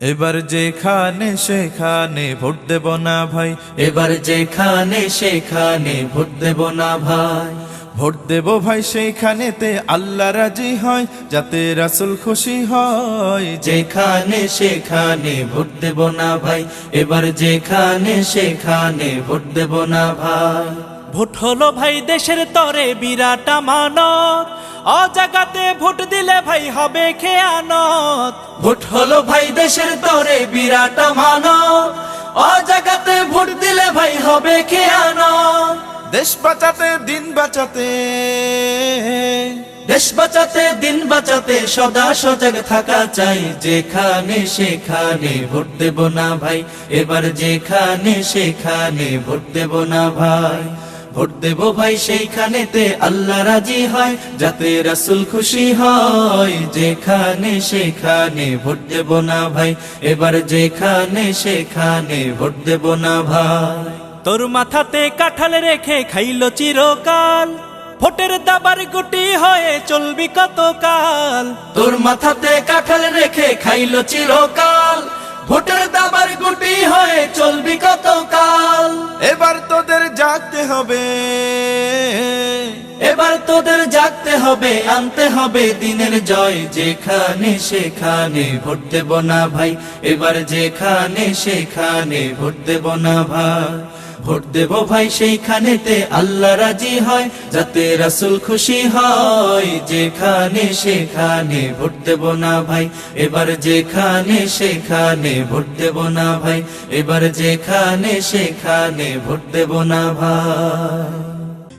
এবার যেখানে সেখানে ভোট দেব না ভাই। এবার যেখানে সেখানে ভোট দেব না ভাই। ভোট দেব ভাই সেইখানেতে আল্লাহ রাজি হয় যাতে রাসুল খুশি হয়। যেখানে সেখানে ভোট দেব না ভাই এবার যেখানে সেখানে ভোট দেব না ভাই। ভোট হলো ভাই দেশের তরে বিরাট আমানত। অজাগাতে ভোট দিলে ভাই হবে খেয়ানত। ভোট হলো ভাই দেশের তরে বিরাট মানো ও জায়গাতে ভোট দিলে ভাই হবে খেয়ানো দেশ বাঁচাতে দিন বাঁচাতে। দেশ বাঁচাতে দিন বাঁচাতে সদা সজাগ থাকা চাই। যেখানে সেখানে ভোট দেব না ভাই এবার যেখানে সেখানে ভোট দেব না ভাই। ভোট দেব ভাই সেইখানেতে আল্লাহ রাজি হয় যাতে রাসুল খুশি হয়। যেখানে সেখানে ভোট দেব না ভাই এবার যেখানে সেখানে ভোট দেব না ভাই। তোর মাথাতে কাঁঠাল রেখে খাইলো চিরকাল ভোটের দাবার গুটি হয়ে চলবি কতকাল। তোর মাথাতে কাঁঠাল রেখে খাইলো চিরকাল ভোটের গুটি হয়ে চলবি কতকাল? এবার তোদের জাগতে হবে। এবার তোদের জাগতে হবে, আনতে হবে দিনের জয়। যেখানে সেখানে ভোট দেব না ভাই, এবার যেখানে সেখানে ভোট দেব না ভাই। ভোট দেব ভাই সেইখানেতে আল্লাহ রাজি হয়, যাতে রাসুল খুশি হয়। যেখানে সেখানে ভোট দেব না ভাই, এবার যেখানে সেখানে ভোট দেব না ভাই, এবার যেখানে সেখানে ভোট দেব না ভাই।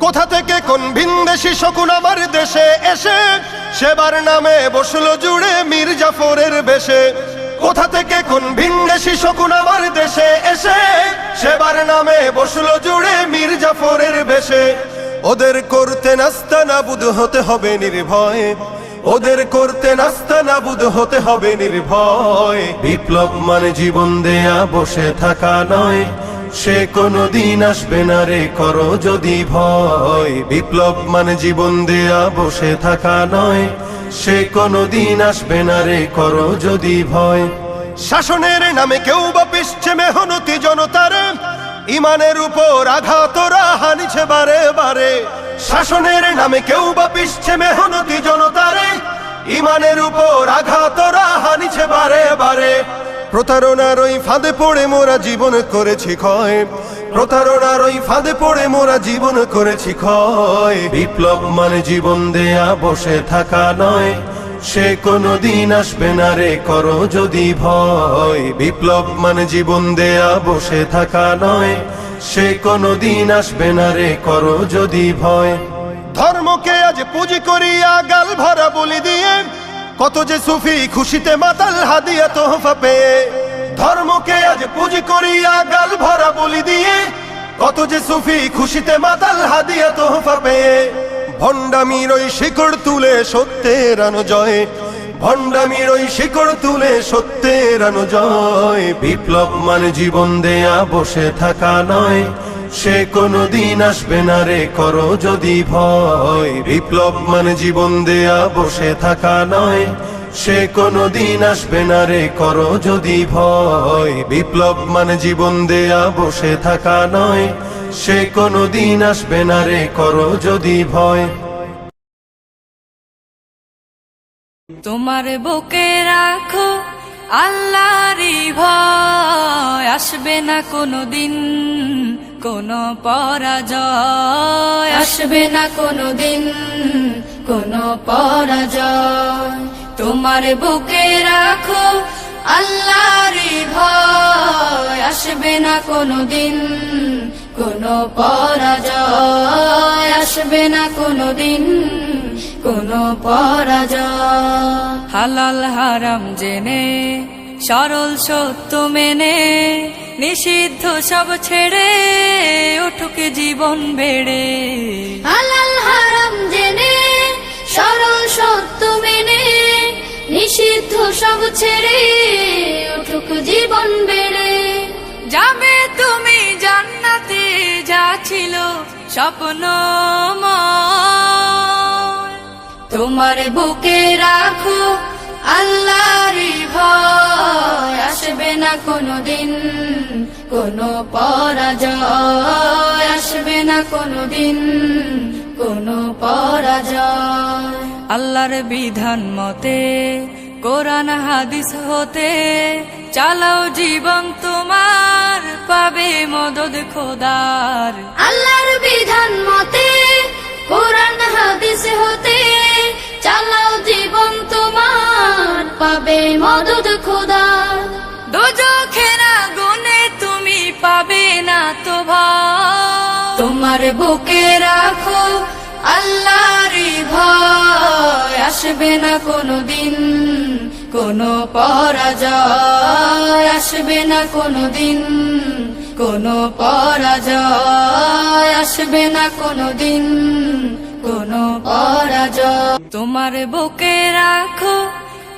কোথা থেকে কোন ভিনদেশি শকুন আমার দেশে এসে? সেবার নামে বসল জুড়ে মীর জাফরের বেশে। কোথা থেকে কোন ভিনদেশি শকুন আমার দেশে এসে? সেবার নামে বসল জুড়ে মীর জাফরের বেশে। ওদের করতে নাস্তা নাবুদ হতে হবে নির্ভয়। ওদের করতে নাস্তা নাবুদ হতে হবে নির্ভয়। বিপ্লব মানে জীবন দেয়া, বসে থাকা নয়। সে কোনো দিন আসবে না রে, করো যদি ভয়। বিপ্লব মানে জীবন দেয়া, বসে থাকা নয়। সে কোনো দিন আসবে না রে, করো যদি ভয়। শাসনের নামে কেউ বা পিসছে মেহনতি জনতার। ইমানের উপর আঘাতরা হানিছে বারে বারে। শাসনের নামে কেউ বা পিসছে মেহনতি জনতারে। ইমানের উপর আঘাতরা হানিছে বারে বারে। প্রতারণার ওই ফাঁদে পড়ে মোরা জীবন করেছি ক্ষয়। প্রতারণার ওই ফাঁদে পড়ে মোরা জীবন করেছি ক্ষয়। বিপ্লব মানে জীবন দেয়া, বসে থাকা নয়। সে কোনো দিন আসবে না রে, করো যদি ভয়। বিপ্লব মানে জীবন দেয়া, বসে থাকা নয়। সে কোনো দিন আসবে না রে, করো যদি ভয়। ধর্মকে আজ পুঁজি করিয়া গাল ভরা বলি দিয়ে কত যে সুফি খুশিতে মাতাল হাদিয়া তোহফা পেয়ে, ধর্মকে আজ পুঁজি করিয়া গাল ভরা বলি দিয়ে, কত যে সুফি খুশিতে মাতাল হাদিয়া তোহফা পেয়ে, ভণ্ডামির ওই শিকড় তুলে সত্যের জয় ভণ্ডামির ওই শিকড় তুলে সত্যের জয় বিপ্লব মানে জীবন দেয়া বসে থাকা নয়। সে কোনো দিন আসবে না রে, করো যদি ভয়। বিপ্লব মানে জীবন দেয়া, বসে থাকা নয়। সে কোনো দিন আসবে না রে, করো যদি ভয়। বিপ্লব মানে জীবন দেয়া, বসে থাকা নয়। সে কোনো দিন আসবে না রে, করো যদি ভয়। তোমার বুকে রাখো আল্লাহরই ভয়, আসবে না কোনো দিন কোনো পরাজয় আসবে না কোনো দিন কোনো পরাজয়। তোমার বুকে রাখো আল্লাহরই ভয়, আসবে না কোনো দিন কোনো পরাজয়। আসবে না কোনো দিন কোনো পরাজয়। হালাল হারাম জেনে, সরল সত্য মেনে, নিষিদ্ধ সব ছেড়ে উঠুক জীবন বেড়ে। হালাল হারাম জেনে সরল সত্য মেনে নিষিদ্ধ সব ছেড়ে উঠুক জীবন বেড়ে। যাবে তুমি জান্নাতে যা ছিল স্বপ্ন তোমার বুকে রাখো আল্লাহরই ভয় আসবে না কোনো দিন কোনো পরাজয় আসবে না কোনো দিন কোনো পরাজয়। আল্লাহর বিধান মতে কোরআন হাদিস হতে চালাও জীবন তোমার পাবে মদদ খোদার। আল্লাহর বিধান মতে কোরআন হাদিস হতে চালাও জীবন পাবে মদদ খোদা। দোজখের আগুনে তুমি পাবে না তো তোমার বুকে রাখো আল্লাহরই ভয়। আসবে না কোনো দিন কোনো পরাজয়। আসবে না কোনো দিন কোনো পরাজয়। আসবে না কোনো দিন কোনো পরাজয়। তোমার বুকে রাখো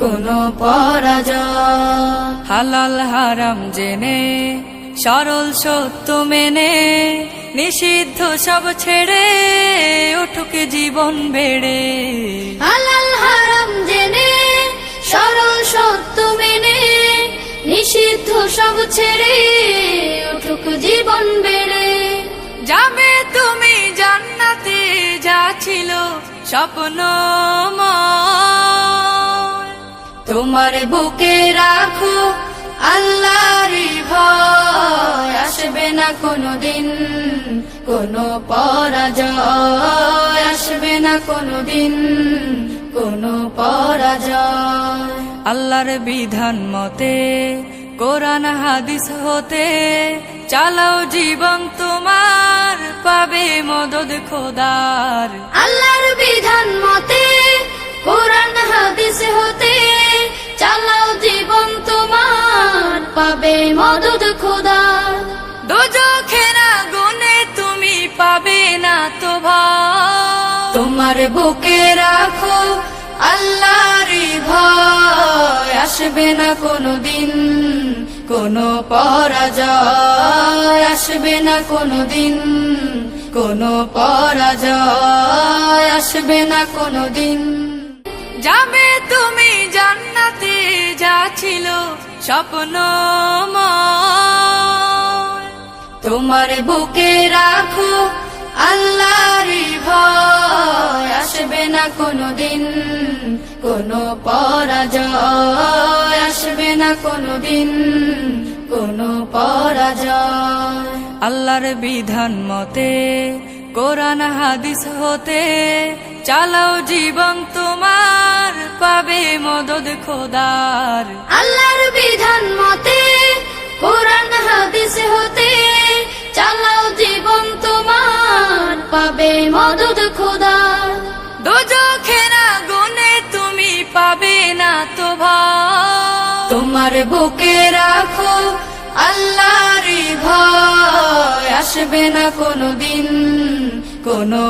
কোনো পরাজয়। হালাল হারাম জেনে সরল সত্য মেনে নিষিদ্ধ সব ছেড়ে উঠুক জীবন বেড়ে। হালাল হারাম জেনে সরল সত্য মেনে নিষিদ্ধ সব ছেড়ে উঠুক জীবন বেড়ে। যাবে তুমি জান্নাতে যা ছিল স্বপ্ন তোমার বুকে রাখো আল্লাহরই ভয়। আসবে না কোনো দিন কোনো পরাজয়। আসবে না কোনো দিন কোনো পরাজয়। আল্লাহর বিধান মতে, কোরআন হাদিস হতে, চালাও জীবন তোমার, পাবে মদদ খোদার। আল্লাহর বিধান মতে, কোরআন হাদিস হতে চালাও জীবন তোমার পাবে মদদ খোদা। দোজখের গুনে তুমি পাবে না তো তোমার বুকে রাখো আল্লাহরই ভয় আসবে না কোনো দিন কোনো পরাজয়। আসবে না কোনো দিন কোনো পরাজয় আসবে না কোনো দিন যাবে স্বপ্ন তোমার বুকে রাখো আল্লাহরই ভয়। আসবে না কোনো দিন কোনো পরাজয়। আসবে না কোনো দিন কোনো পরাজয়। আল্লাহর বিধান মতে, কোরআন হাদিস হতে, চালাও জীবন তোমার। পাবে মদদ খোদার। আল্লাহর বিধান মতে কোরআন হাদিস হতে চালাও জীবন তোমার পাবে মদদ খোদা দোজখের আগুনে তুমি পাবে না তো তোমার বুকে রাখো আল্লাহরই ভয় আসবে না কোনো দিন কোনো